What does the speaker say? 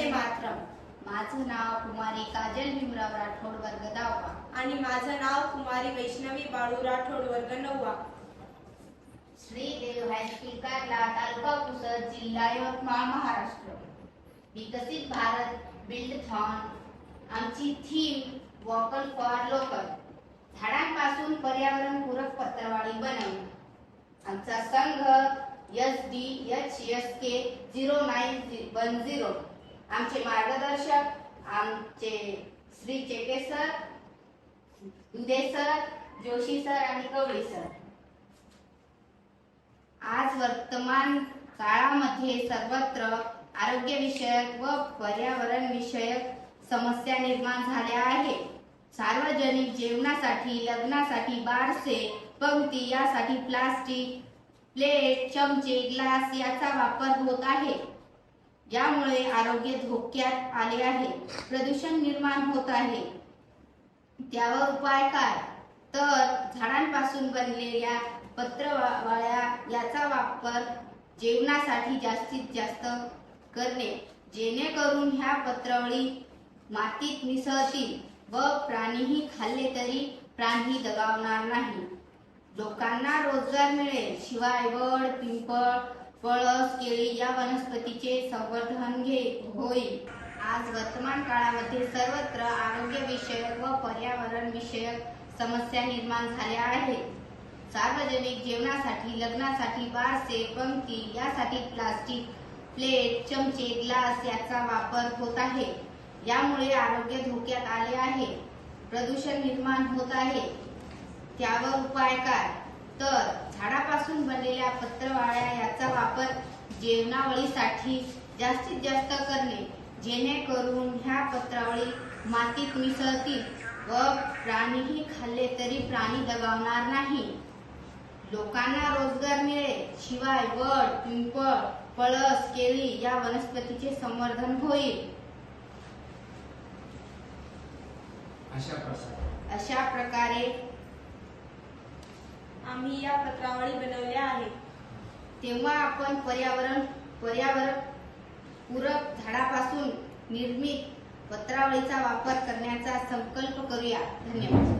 वंदे मातरम माझं नाव कुमारी काजल भीमराव राठोड वर्ग दहावा. आणि माझं नाव कुमारी वैष्णवी बाळू राठोड वर्ग नववा. श्रीदेव हायस्कूल कारला तालुका पुसद जिल्हा यवतमाळ महाराष्ट्र. विकसित भारत बिल्डथॉन आमची थीम वॉकल फॉर लोकल झाडांपासून पर्यावरण पूरक पत्रवाळी बनवणे आमचा संघ S D H S K zero nine one zero आमचे मार्गदर्शक आमचे Shri Cheke sir Dudhe sir Joshi sir आणि कवळी सर. आज वर्तमान काळामध्ये सर्वत्र आरोग्य विषयक व पर्यावरण विषयक समस्या निर्माण झाल्या आहेत. सार्वजनिक जेवणासाठी लग्नासाठी बारसे पंक्ती यासाठी प्लास्टिक प्लेट चमचे ग्लास याचा वापर होत आहे. यामुळे आरोग्य धोक्यात आले आहे. प्रदूषण निर्माण होत आहे. त्यावर उपाय काय? तर झाडांपासून बनलेल्या पत्रवाळ्या याचा वापर जेवणासाठी जास्तीत जास्त करणे जेणेकरून ह्या पत्रावळी मातीत मिसळतील व प्राणीही खाल्ले तरी प्राणी दगावणार नाही. लोकांना रोजगार मिळेल. शिवाय वड पिंपळ फळस केळी या वनस्पतीचे संवर्धन घे होईल आज वर्तमान काळामध्ये सर्वत्र आरोग्य विषयक व पर्यावरण विषयक समस्या निर्माण झाल्या आहेत. सार्वजनिक जेवणासाठी लग्नासाठी बारसे पंक्ती यासाठी प्लास्टिक प्लेट चमचे ग्लास याचा वापर होत आहे. यामुळे आरोग्य धोक्यात आले आहे. प्रदूषण निर्माण होत आहे. त्यावर उपाय काय? तर पत्रवाळ्या याचा वापर जेवणावळीसाठी जास्तीत जास्त करणे जेणेकरून ह्या पत्रावळी मातीत मिसळतील व प्राणीही खाल्ले तरी प्राणी दगावणार नाही. लोकांना रोजगार मिळेल शिवाय वड पिंपळ पळस केळी या वनस्पतीचे संवर्धन होईल. अशा प्रकारे. अशा प्रकारे आम्ही या पत्रावळी बनवल्या आहेत. तेव्हा आपण पर्यावरण पर्यावरण पूरक झाडापासून निर्मित पत्रावळीचा वापर करण्याचा संकल्प करूया. धन्यवाद.